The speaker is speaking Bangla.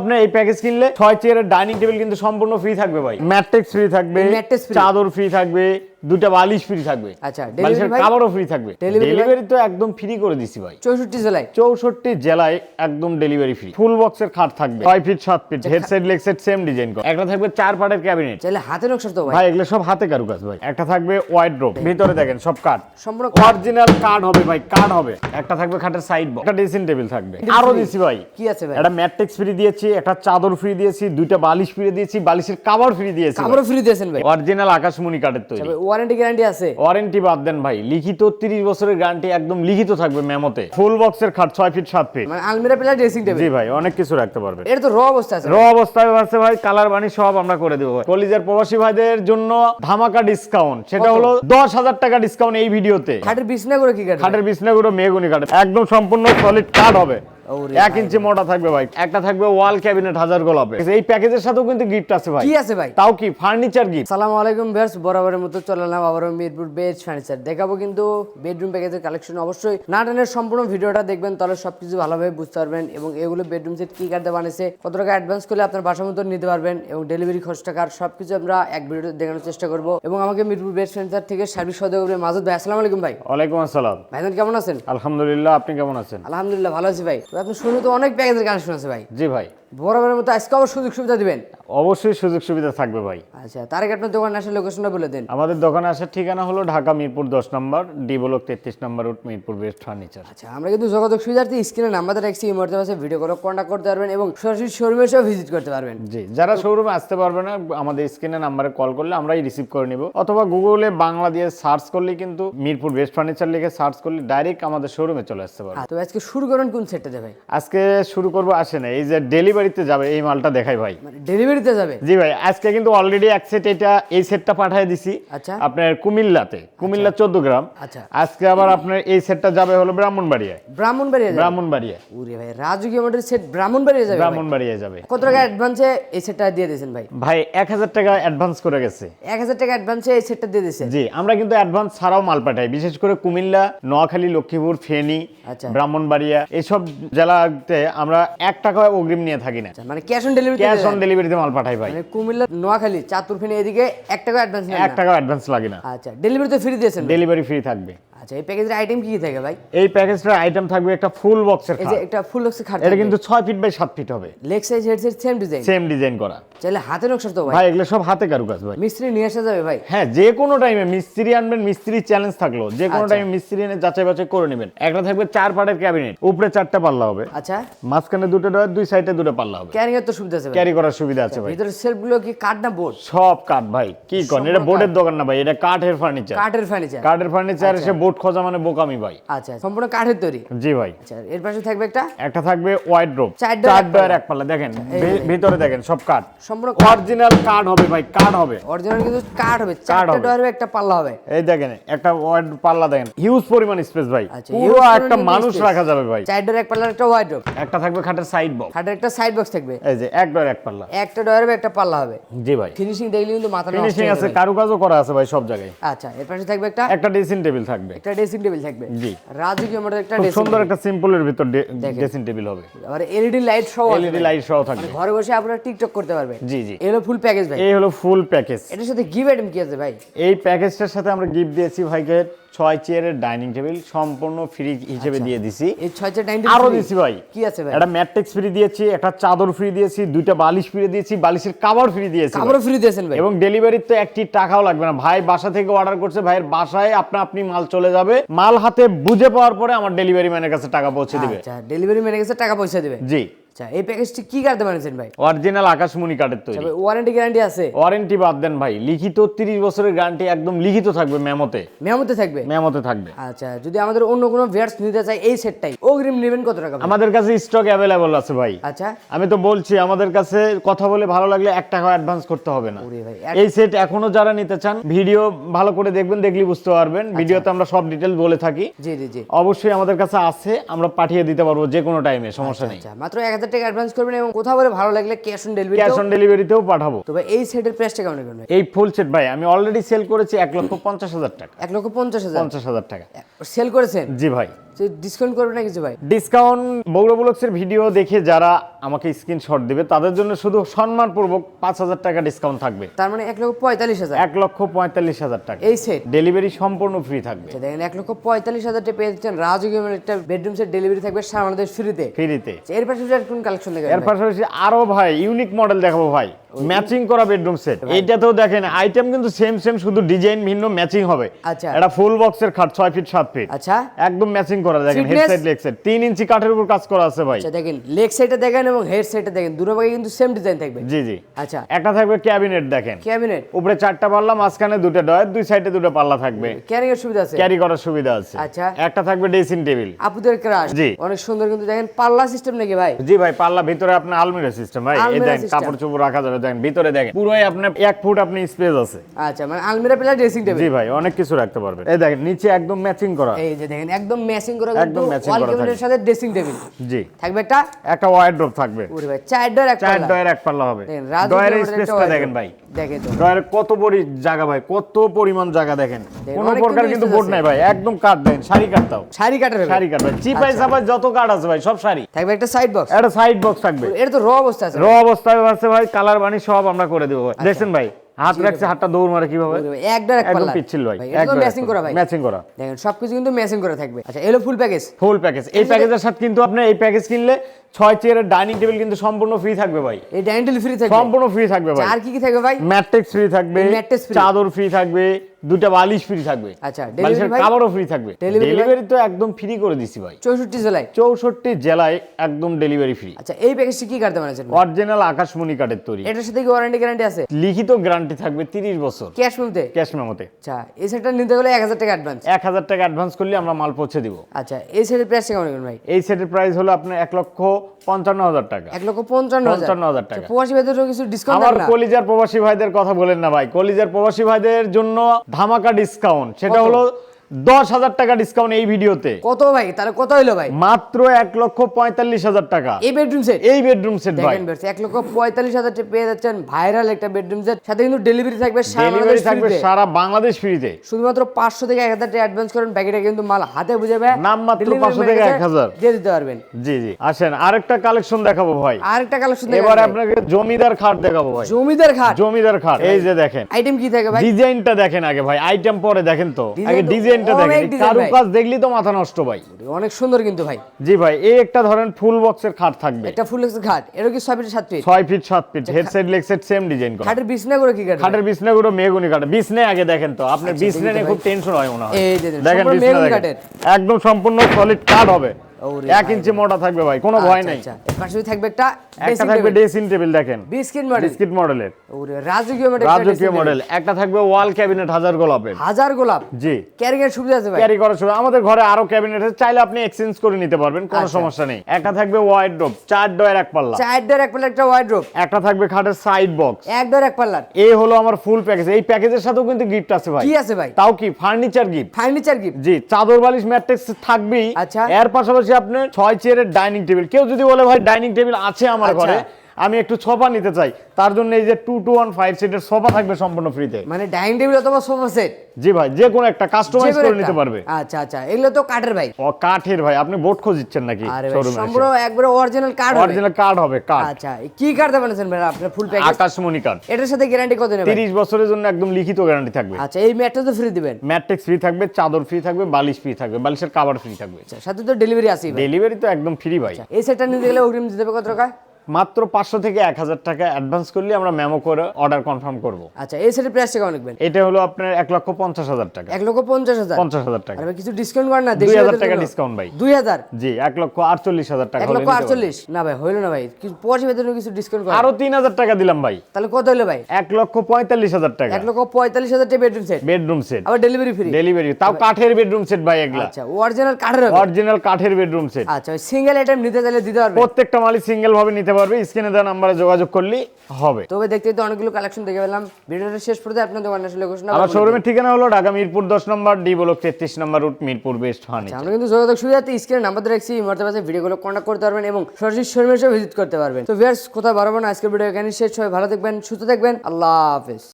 আপনি এই প্যাকেজ কিনলে ছয় চেয়ারের ডাইনিং টেবিল কিন্তু সম্পূর্ণ ফ্রি থাকবে ভাই। ম্যাট্রিক্স ফ্রি থাকবে চাদর ফ্রি থাকবে। দুটা বালিশ ফ্রি থাকবে। আচ্ছা, বালিশের কাভারও ফ্রি থাকবে। ডেলিভারি তো একদম ফ্রি করে দিছি ভাই। চৌষট্টি জেলায়? চৌষট্টি জেলায় একদম ডেলিভারি ফ্রি ফুল বক্সের খাট থাকবে। ছয় ফিট সাত feet head set leg set same design করা। একটা থাকবে চার পাটের ক্যাবিনেট হাতে নকশা তো ভাই। এগুলো সব হাতে কারুকাজ ভাই। একটা থাকবে ওয়াইড ড্রপ ভিতরে দেখেন সব কাঠ। সম্পূর্ণ অরিজিনাল হবে ভাই হবে। একটা থাকবে খাটের সাইড বক্স একটা ড্রেসিং টেবিল থাকবে। আরও দিছি ভাই। কি আছে ভাই? একটা ম্যাট্রিক্স ফ্রি দিয়েছি একটা চাদর ফ্রি দিয়েছি দুইটা বালিশ ফ্রি দিয়েছি বালিশের কাভার ফ্রি দিয়েছি কাপড় ফ্রি দিয়েছেন ভাই। অরিজিনাল আকাশমণি কাঠের তৈরি। ওয়ারেন্টি গ্যারান্টি আছে? ওয়ারেন্টি বাদ দেন ভাই লিখিত 30 বছরের গ্যারান্টি একদম লিখিত থাকবে মেমোতে। ফুল বক্সের খাট 6 ফিট 7 ফিট মানে আলমিরা প্লাস ড্রেসিং টেবিল জি ভাই অনেক কিছু রাখতে পারবে। এটা তো র অবস্থা আছে। র অবস্থায় আছে ভাই কালার বানি সব আমরা করে দেবো ভাই। কলিজার প্রবাসী ভাইদের জন্য ধামাকা ডিসকাউন্ট সেটা হলো দশ হাজার টাকা ডিসকাউন্ট এই ভিডিওতে খাটের বিছনা করে কি কাটে খাটের বিছনাগুলো মেগুনি কাঠ একদম সম্পূর্ণ সলিড কাঠ হবে। এক ইঞ্চি মোটা থাকবে ভাই। একটা থাকবে ওয়াল ক্যাবিনেট হাজার গোলাপে এই প্যাকেজের সাথেও কিন্তু গিফট আছে ভাই। কি আছে ভাই? তাও কি? ফার্নিচার গিফট সালামু আলাইকুম বরাবরের মতো চলে এলাম আবারও মিরপুর বেজ ফার্নিচার দেখাবো কিন্তু বেডরুম প্যাকেজের কালেকশন অবশ্যই। নাটানের সম্পূর্ণ ভিডিওটা দেখবেন তাহলে সবকিছু ভালোভাবে বুঝতে পারবেন এবং এগুলো বেডরুম সেট কি বানিয়েছে কত টাকা অ্যাডভান্স করলে আপনার বাসা মতো নিতে পারবেন এবং ডেলিভারি খরচ টাকার সবকিছু আমরা এক ভিডিওতে দেখানোর চেষ্টা করব। এবং আমাকে মিরপুর বেজ ফার্নিচার থেকে সার্ভিস সহযোগী করবে মাজুদ ভাই আসসালামু আলাইকুম ভাই। ওয়ালাইকুম আসসালাম। ভাইজান কেমন আছেন? আলহামদুলিল্লাহ আপনি কেমন আছেন? আলহামদুলিল্লাহ ভালো আছি ভাই। তো শুনে তো অনেক প্যাকেজের গান শুনেছে ভাই। জি ভাই। বরাবরের মতো আজকে আবার সুযোগ সুবিধা দিবেন? অবশ্যই সুযোগ সুবিধা থাকবে ভাই। আচ্ছা তার আগে আপনার দোকান আসার লোকেশনটা বলে দেন। আমাদের দোকানে আসার ঠিকানা হলো ঢাকা মিরপুর দশ নম্বর ডি ব্লক তেত্রিশ নম্বর রুট মিরপুর বেস্ট ফার্নিচার। আচ্ছা আমরা কিন্তু যোগাযোগ সুবিধার্থে স্ক্রিনে নাম্বারটা রাখছি এই মুহূর্তে পাশে ভিডিও করে কন্ট্যাক্ট করতে পারবেন এবং সরাসরি শোরুমে এসেও ভিজিট করতে পারবেন। জি যারা শোরুমে আসতে পারবে না আমাদের স্ক্রিনে নাম্বারে কল করলে আমরাই রিসিভ করে নিব। অথবা গুগলে বাংলা দিয়ে সার্চ করলে কিন্তু মিরপুর বেস্ট ফার্নিচার লিখে সার্চ করলে ডাইরেক্ট আমাদের শোরুমে চলে আসতে পারবে। তো আজকে শুরু করেন কোন সেটটা ভাই? আজকে শুরু করব আসে না এই যে ডেলিভারিতে যাবে এই মালটা দেখাই ভাই। মানে ডেলিভারিতে যাবে? জি ভাই আজকে কিন্তু অলরেডি এক সেট এটা এই সেটটা পাঠিয়ে দিছি। আচ্ছা। আপনার কুমিল্লাতে কুমিল্লা চোদ্দ গ্রাম। আচ্ছা। আজকে আবার আপনার এই সেটটা যাবে হলো ব্রাহ্মণবাড়িয়ায়। ব্রাহ্মণবাড়িয়া যাবে? ব্রাহ্মণবাড়িয়ায়। ওরে ভাই রাজকীয় মডেল সেট ব্রাহ্মণবাড়িয়া যাবে ভাই। ব্রাহ্মণবাড়িয়ায় যাবে। কত টাকা অ্যাডভান্সে এই সেটটা দিয়ে দিয়েছেন ভাই? ভাই এক হাজার টাকা অ্যাডভান্স করে গেছে। এক হাজার টাকা অ্যাডভান্সে এই সেটটা দিয়ে দিয়েছেন জি আমরা কিন্তু অ্যাডভান্স ছাড়াও মাল পাঠাই। বিশেষ করে কুমিল্লা নোয়াখালী লক্ষ্মীপুর ফেনী আচ্ছা। ব্রাহ্মণবাড়িয়া এইসব জেলাতে আমরা এক টাকা অগ্রিম নিয়ে থাকি না। মানে cash on delivery cash on ডেলিভারিতে মাল পাঠাই ভাই। মানে কুমিল্লা নোয়াখালী চাতুরফেনে এদিকে এক টাকা অ্যাডভান্স এক। টাকা অ্যাডভান্স লাগে না। আচ্ছা ডেলিভারি তো ফ্রি দিয়েছেন ডেলিভারি ফ্রি থাকবে। আচ্ছা এই প্যাকেজের আইটেম কি কি থাকে ভাই? এই প্যাকেজটার আইটেম থাকবে একটা ফুল বক্সের এই যে একটা ফুল বক্সে খাট এটা কিন্তু ছয় ফিট বাই সাত ফিট হবে। Leg size headset same design same design করা। চাইলে হাতে নকশা তো ভাই। ভাই এগুলো সব হাতে কারুকাজ ভাই। মিস্ত্রি নিয়ে আসা যাবে ভাই? হ্যাঁ যে কোনো টাইমে মিস্ত্রি আনবেন মিস্ত্রি চ্যালেঞ্জ থাকল। যে কোনো আচ্ছা। টাইমে মিস্ত্রি এনে যাচাই বাছাই করে নেবেন। একটা থাকবে চার পাটের ক্যাবিনেট উপরে চারটা পাল্লা হবে। আচ্ছা। মাঝখানে দুটো ডয়ার দুই সাইডে দুটো পাল্লা হবে। ক্যারিং এর তো সুবিধা আছে ক্যারি করার সুবিধা আছে ভাই। ভিতরে সেলফগুলো কি কাঠ না বোর্ড সব কাঠ ভাই। কি করেন এটা বোর্ডের দোকান না ভাই এটা কাঠের ফার্নিচার কাঠের ফার্নিচার কাঠের ফার্নিচার এসে বোর্ড খোঁজা মানে বোকামি ভাই। আচ্ছা সম্পূর্ণ কাঠের তৈরি? জি ভাই। আচ্ছা এর পাশে থাকবে একটা? একটা থাকবে ওয়াইড ড্রপ চার ডয়ার এক পাল্লা দেখেন ভিতরে দেখেন সব কাঠ। সম্পূর্ণ অরিজিনাল কাঠ হবে ভাই কাঠ হবে। অরিজিনাল কিন্তু কাঠ হবে। চারটা হবে। একটা পাল্লা হবে। এই দেখেন একটা ওয়াইড পাল্লা দেখেন হিউজ পরিমাণ স্পেস ভাই। আচ্ছা, পুরো একটা মানুষ রাখা যাবে ভাই। চার ডোর এক পাল্লার একটা ওয়াইড ডোর একটা থাকবে খাটের সাইড বক্স খাটের একটা সাইড বক্স থাকবে। এই যে এক ডয়ার এক পাল্লা। একটা ডোর হবে একটা পাল্লা হবে। জি ভাই। ফিনিশিং দেখলে কিন্তু মাথা ফিনিশিং আছে। কারুকাজও করা আছে ভাই সব জায়গায়। আচ্ছা এর পাশে থাকবে একটা? একটা ড্রেসিং টেবিল থাকবে। একটা ড্রেসিং টেবিল থাকবে। জি। রাজকীয় মডেল একটা ড্রেসিং সুন্দর একটা সিম্পলের ভিতর ড্রেসিং টেবিল হবে। আবার এলইডি লাইট সহ এলইডি লাইট সহ থাকবে। ঘরে বসে আপনারা টিকটক করতে পারবেন। জি জি। এগুলো ফুল প্যাকেজ ভাই। এই হলো ফুল প্যাকেজ এটার সাথে গিভ আইটেম কি আছে ভাই? এই প্যাকেজটার সাথে আমরা গিফট দিয়েছি ভাইকে ছয় চেয়ারের ডাইনিং টেবিল সম্পূর্ণ ফ্রি হিসেবে দিয়ে দিছি। এই ছয় চার নাইনটি আরও দিছি ভাই। কি আছে ভাই? একটা ম্যাট্রিক্স ফ্রি দিয়েছি একটা চাদর ফ্রি দিয়েছি দুইটা বালিশ ফ্রি দিয়েছি বালিশের কাভার ফ্রি দিয়েছি। কাপড় ফ্রি দিয়েছেন ভাই। এবং ডেলিভারির তো একটি টাকাও লাগবে না। ভাই বাসা থেকে অর্ডার করছে ভাইয়ের বাসায় আপনা আপনি মাল চলে যাবে মাল হাতে বুঝে পাওয়ার পরে আমার ডেলিভারি ম্যানের কাছে টাকা পৌঁছে দিবে। আচ্ছা ডেলিভারি ম্যানের কাছে টাকা পয়সা দিবে? জি। আচ্ছা এই প্যাকেজটি কি কাটতে বানিয়েছেন ভাই? অরিজিনাল আকাশমণি কাঠের তৈরি। ওয়ারেন্টি গ্যারান্টি আছে? ওয়ারেন্টি বাদ দেন ভাই লিখিত 30 বছরের গ্যারান্টি একদম লিখিত থাকবে মেমোতে। মেমোতে থাকবে? মেমোতে থাকবে। আচ্ছা যদি আমাদের অন্য কোনো ভিয়ার্স নিতে চাই এই সেটটাই অগ্রিম নেবেন কত টাকা আমাদের কাছে স্টক অ্যাভেলেবল আছে ভাই। আচ্ছা। আমি তো বলছি আমাদের কাছে কথা বলে ভালো লাগলে এক টাকা অ্যাডভান্স করতে হবে না। এই সেট এখনও যারা নিতে চান ভিডিও ভালো করে দেখবেন দেখলে বুঝতে পারবেন। ভিডিওতে আমরা সব ডিটেল বলে থাকি। জি জি জি। অবশ্যই আমাদের কাছে আছে আমরা পাঠিয়ে দিতে পারব যে কোনো টাইমে সমস্যা নেই। আচ্ছা মাত্র এক হাজার টাকা অ্যাডভান্স করবেন এবং কোথাও বলে ভালো লাগলে cash on delivery cash on ডেলিভারিতেও পাঠাবো। তো ভাই এই সেটের প্রাইসটা কেমন করবেন এই ফুল সেট ভাই আমি অলরেডি সেল করেছি এক লক্ষ পঞ্চাশ হাজার টাকা। এক লক্ষ পঞ্চাশ হাজার? পঞ্চাশ হাজার টাকা। সেল করেছেন? জি ভাই। ডিসকাউন্ট করবে না কিছু ভাই? ডিসকাউন্ট বগুড়া ব্লগসের ভিডিও দেখে যারা আমাকে স্ক্রিনশট দিবে। তাদের জন্য শুধু সম্মানপূর্বক পাঁচ হাজার টাকা ডিসকাউন্ট থাকবে। তার মানে এক লক্ষ পঁয়তাল্লিশ হাজার। এক লক্ষ পঁয়তাল্লিশ হাজার টাকা। এই সেট ডেলিভারি সম্পূর্ণ ফ্রি থাকবে। আচ্ছা দেখেন এক লক্ষ পঁয়তাল্লিশ হাজার টাকা পেয়ে যাচ্ছেন। রাজকীয় একটা বেডরুম সেট ডেলিভারি থাকবে সারা ফ্রিতে ফ্রিতে এর পাশাপাশি আর কোন কালেকশন দেখবেন এর পাশাপাশি আরও ভাই ইউনিক মডেল দেখাবো ভাই। ম্যাচিং করা বেডরুম সেট এইটাতেও দেখেন আইটেম কিন্তু সেম সেম শুধু ডিজাইন ভিন্ন ম্যাচিং হবে। আচ্ছা। এটা ফুল বক্সের খাট ছয় ফিট সাত ফিট আচ্ছা। একদম ম্যাচিং করা দেখেন? হেড সাইড লেগ সাইড তিন ইঞ্চি কাঠের উপর কাজ করা আছে ভাই। আচ্ছা দেখেন লেগ সাইডে দেখেন এবং হেড সাইডে দেখেন দুটো ভাগে কিন্তু সেম ডিজাইন থাকবে। জি জি। আচ্ছা। একটা থাকবে ক্যাবিনেট দেখেন। ক্যাবিনেট উপরে চারটা পাল্লা মাঝখানে দুটো ডয়ার দুই সাইডে দুটো পাল্লা থাকবে। ক্যারিং এর সুবিধা আছে। ক্যারি করার সুবিধা আছে। আচ্ছা। একটা থাকবে ড্রেসিং টেবিল আপুদের ক্রাশ জি। অনেক সুন্দর কিন্তু দেখেন পাল্লা সিস্টেম নাকি ভাই? জি ভাই পাল্লা ভিতরে আপনার আলমিরা সিস্টেম ভাই। এই দেখেন। কাপড় চোপড় রাখা যাবে দেখেন ভিতরে দেখেন। পুরোই আপনার এক ফুট আপনি স্পেস আছে। আচ্ছা মানে আলমিরা প্লাস ড্রেসিং টেবিল জি ভাই অনেক কিছু রাখতে পারবেন। এই দেখেন নিচে একদম ম্যাচিং করা। এই যে দেখেন একদম ম্যাচিং করা একদম ওয়াল করা সাথে ড্রেসিং টেবিল জি। থাকবে একটা একটা ওয়াইড্রপ থাকবে। ওরে ভাই চার ডোর এক চার পাল্লা এক পাল্লা হবে। দেখেন রাজকীয় ডয়ের মডেলের একটা স্পেসটা দেখেন ভাই। দেখেন তো। ডয়ের কত বড় জায়গা ভাই কত পরিমাণ জায়গা দেখেন। দেখেন, কোনো প্রকার কিন্তু বোর্ড নাই ভাই একদম কাঠ দেন শাড়ি শাড়ি শাড়ি কাঠ ভাই চিপাই আচ্ছা। চাপাই যত কাঠ আছে ভাই সব শাড়ি। থাকবে একটা সাইড বক্স একটা সাইড বক্স থাকবে। এটা তো র অবস্থা আছে। র অবস্থায় আছে ভাই কালার বানি সব আমরা করে দেবো ভাই। দেখছেন ভাই হাত রাখছে হাতটা দৌড় মারে কীভাবে? ওরে ভাই, এক ডোর এক একদম পিচ্ছিল ভাই তো ম্যাচিং করা ভাই। ম্যাচিং করা। দেখেন সবকিছু কিন্তু ম্যাচিং করা থাকবে। আচ্ছা এলো ফুল প্যাকেজ ফুল প্যাকেজ এই প্যাকেজের সাথে কিন্তু আপনি এই প্যাকেজ কিনলে ছয় চেয়ারের ডাইনিং টেবিল কিন্তু সম্পূর্ণ ফ্রি থাকবে ভাই। এই ডাইনিং টেবিল ফ্রি থাকবে? সম্পূর্ণ ফ্রি থাকবে ভাই। আর কি কি থাকবে ভাই? ম্যাট্রিক্স ফ্রি থাকবে Mattress free। চাদর ফ্রি থাকবে দুটা বালিশ ফ্রি থাকবে। আচ্ছা, বালিশের ভাই? কাভারও ফ্রি থাকবে। ডেলিভারি তো একদম ফ্রি করে দিছি ভাই। চৌষট্টি জেলায়? চৌষট্টি জেলায় একদম ডেলিভারি ফ্রি আচ্ছা এই প্যাকেজটি কি কাটতে বানাচ্ছেন অরিজিনাল আকাশমণি কাঠের তৈরি। এটার সাথে কি ওয়ারেন্টি গ্যারান্টি আছে? লিখিত গ্যারান্টি থাকবে তিরিশ বছর। ক্যাশ মেমোতে ক্যাশ মেমোতে আচ্ছা এই সেটটা নিতে গেলে এক হাজার টাকা অ্যাডভান্স এক হাজার টাকা অ্যাডভান্স করলে আমরা মাল পৌঁছে দিব। আচ্ছা এই সেটের প্রাইস কেমন ভাই? এই সেটের প্রাইস হলো আপনার এক লক্ষ পঞ্চান্ন হাজার টাকা। এক লক্ষ পঞ্চান্ন হাজার। পঞ্চান্ন হাজার টাকা। আচ্ছা, প্রবাসী ভাইদেরও কিছু ডিসকাউন্ট আমার কলিজার প্রবাসী ভাইদের কথা বলেন না ভাই। কলিজার প্রবাসী ভাইদের জন্য ধামাকা ডিসকাউন্ট সেটা হলো দশ হাজার টাকা ডিসকাউন্ট এই ভিডিওতে। কত ভাই? তাহলে কত হইল ভাই? মাত্র এক লক্ষ পঁয়তাল্লিশ হাজার টাকা। এই বেডরুম সেট এই বেডরুম সেট ভাই। এক লক্ষ পঁয়তাল্লিশ হাজার পেয়ে যাচ্ছেন ভাইরাল একটা বেডরুম সেট সাথে কিন্তু ডেলিভারি থাকবে সারা ডেলিভারি বাংলাদেশ থাকবে সারা বাংলাদেশ ফ্রিতে শুধুমাত্র পাঁচশো থেকে এক হাজার টাকা অ্যাডভান্স করেন কিন্তু মাল হাতে বুঝাবে নামমাত্র Delivery 500 থেকে কাছে 1000 দিয়ে দিতে পারবেন। জি জি। আসেন আরেকটা কালেকশন দেখাবো ভাই। আরেকটা কালেকশন এবার আপনাকে জমিদার খাট দেখাবো ভাই। জমিদার খাট? জমিদার খাট এই যে দেখেন। আইটেম কি থাকে ভাই? ডিজাইনটা দেখেন আগে ভাই। আইটেম পরে দেখেন তো। আগে তো ডিজাইনটা দেখেন design কারু ভাই। কাজ দেখলি তো মাথা নষ্ট ভাই। অনেক সুন্দর কিন্তু ভাই। জি ভাই এই একটা ধরেন ফুল বক্সের খাট থাকবে। একটা ফুল খাট এটা কি 6 ফিট সাত ফিট? ছয় ফিট সাত feet head side leg side same design করা। খাটের বিছনা গুলো কি কাটে খাটের বিছনা গুলো মেগুনি কাটে বিছনে আগে দেখেন তো আপনার বিছনে নিয়ে খুব টেনশন হয় মনে হয়। এই দেখেন, বিছনা দেখেন। একদম সম্পূর্ণ সলিড কাঠ হবে। এক ইঞ্চি মোটা থাকবে ভাই কোনো ভয় নেই। আচ্ছা। পাশে থাকবে একটা একটা থাকবে ড্রেসিং টেবিল দেখেন। Biscuit model. বিস্কিট মডেলের। ওরে রাজকীয় মডেল রাজকীয় মডেল। একটা থাকবে ওয়াল ক্যাবিনেট হাজার গোলাপের। হাজার গোলাপ। জি। ক্যারিং এর সুবিধা আছে ভাই। ক্যারি করার সময় আমাদের ঘরে আরও ক্যাবিনেট আছে চাইলে আপনি এক্সচেঞ্জ করে নিতে পারবেন কোনো আচ্ছা। সমস্যা নেই। একটা থাকবে ওয়াইড ড্রপ চার ডয়ের এক পাল্লা। চার ডোর এক পাল্লা একটা ওয়াইড্রোপ একটা থাকবে খাটের সাইড বক্স এক ডোর এক পাল্লার। এই হলো আমার ফুল প্যাকেজ এই প্যাকেজের সাথেও কিন্তু গিফট আছে ভাই। কি আছে ভাই? তাও কি? ফার্নিচার গিফট ফার্নিচার গিফট জি চাদর বালিশ ম্যাট্রিক্স থাকবেই। আচ্ছা। এর পাশাপাশি আপনি ছয় চেয়ারের ডাইনিং টেবিল কেউ যদি বলে ভাই ডাইনিং টেবিল আছে আমার আচ্ছা। ঘরে আমি একটু সোফা নিতে চাই। তার জন্য এই যে টু টু ওয়ান ফাইভ সিটের সোফা থাকবে সম্পূর্ণ ফ্রিতে মানে ডাইনিং টেবিল অথবা সোফা সেট জি ভাই যে কোনো একটা কাস্টমাইজ করে নিতে পারবে। আচ্ছা আচ্ছা এগুলো তো কাঠের ভাই। ও কাঠের ভাই আপনি বোট খুঁজিচ্ছেন নাকি আরে শোরুমে সম্পূর্ণ একবারে অরিজিনাল কাঠ হবে। অরিজিনাল কাঠ হবে কাঠ আচ্ছা কি কাঠ দেবেন ভাই আপনার ফুল প্যাকেজ আকাশমণি কাঠ এটার সাথে গ্যারান্টি কত নেবেন? তিরিশ বছরের জন্য একদম লিখিত গ্যারান্টি থাকবে। আচ্ছা এই ম্যাটটা তো ফ্রি দিবেন। ম্যাট্রিক্স ফ্রি থাকবে চাদর ফ্রি থাকবে বালিশ ফ্রি থাকবে বালিশের কাভার ফ্রি থাকবে। আচ্ছা সাথে তো ডেলিভারি ভাই। ডেলিভারি তো একদম ফ্রি ভাই। এই সেটটা নিতে গেলে অগ্রিম দিতে হবে কত টাকা? মাত্র পাঁচশো থেকে এক হাজার টাকা অ্যাডভান্স করলে আমরা মেমো করে অর্ডার কনফার্ম করব। আচ্ছা এই সেটের প্রাইসটা কেমন লিখবেন এটা হলো আপনার এক লক্ষ পঞ্চাশ হাজার টাকা। এক লক্ষ পঞ্চাশ হাজার? পঞ্চাশ হাজার টাকা। আরে কিছু ডিসকাউন্ট করেন না দুই হাজার টাকা ডিসকাউন্ট ভাই। দুই হাজার? জি এক লক্ষ আটচল্লিশ হাজার টাকা এক লক্ষ আটচল্লিশ? না ভাই হইল না ভাই। কিছু পঁচাশি ভেতরে কিছু ডিসকাউন্ট করেন? আরও তিন হাজার টাকা দিলাম ভাই। তাহলে কত হলো ভাই? এক লক্ষ পঁয়তাল্লিশ হাজার টাকা। এক লক্ষ পঁয়তাল্লিশ হাজার টাকা বেডরুম সেট বেডরুম সেট আবার ডেলিভারি ফ্রি ডেলিভারি তাও কাঠের বেডরুম সেট ভাই এগুলা। আচ্ছা অরিজিনাল কাঠের অরিজিনাল কাঠের বেডরুম সেট আচ্ছা সিঙ্গেল আইটেম নিতে চাইলে দিতে পারবে প্রত্যেকটা মালিক সিঙ্গেল ভাবে নিতে পারবে স্ক্রিনে দেওয়া নাম্বারে যোগাযোগ করলে হবে। তবে দেখতে তো অনেকগুলো কালেকশন দেখে পেলাম। ভিডিওটা শেষ পর্যন্ত আপনার দোকানে আসলে ঘোষণা আমার শোরুমের ঠিকানা হলো ঢাকা মিরপুর দশ নম্বর ডি ব্লক তেত্রিশ number route Mirpur best honey আচ্ছা, আমরা কিন্তু যোগাযোগ সুবিধাতে স্ক্রিনে নাম্বার রাখছি ইমারতে পাশে ভিডিওগুলো কন্ট্যাক্ট করতে পারবেন এবং সরাসরি শোরুমে এসে ভিজিট করতে পারবেন। তো ভিউয়ার্স কোথাও বাড়াবো না আজকের ভিডিও এখানে শেষ। হয় ভালো দেখবেন সুস্থ দেখবেন আল্লাহ হাফেজ।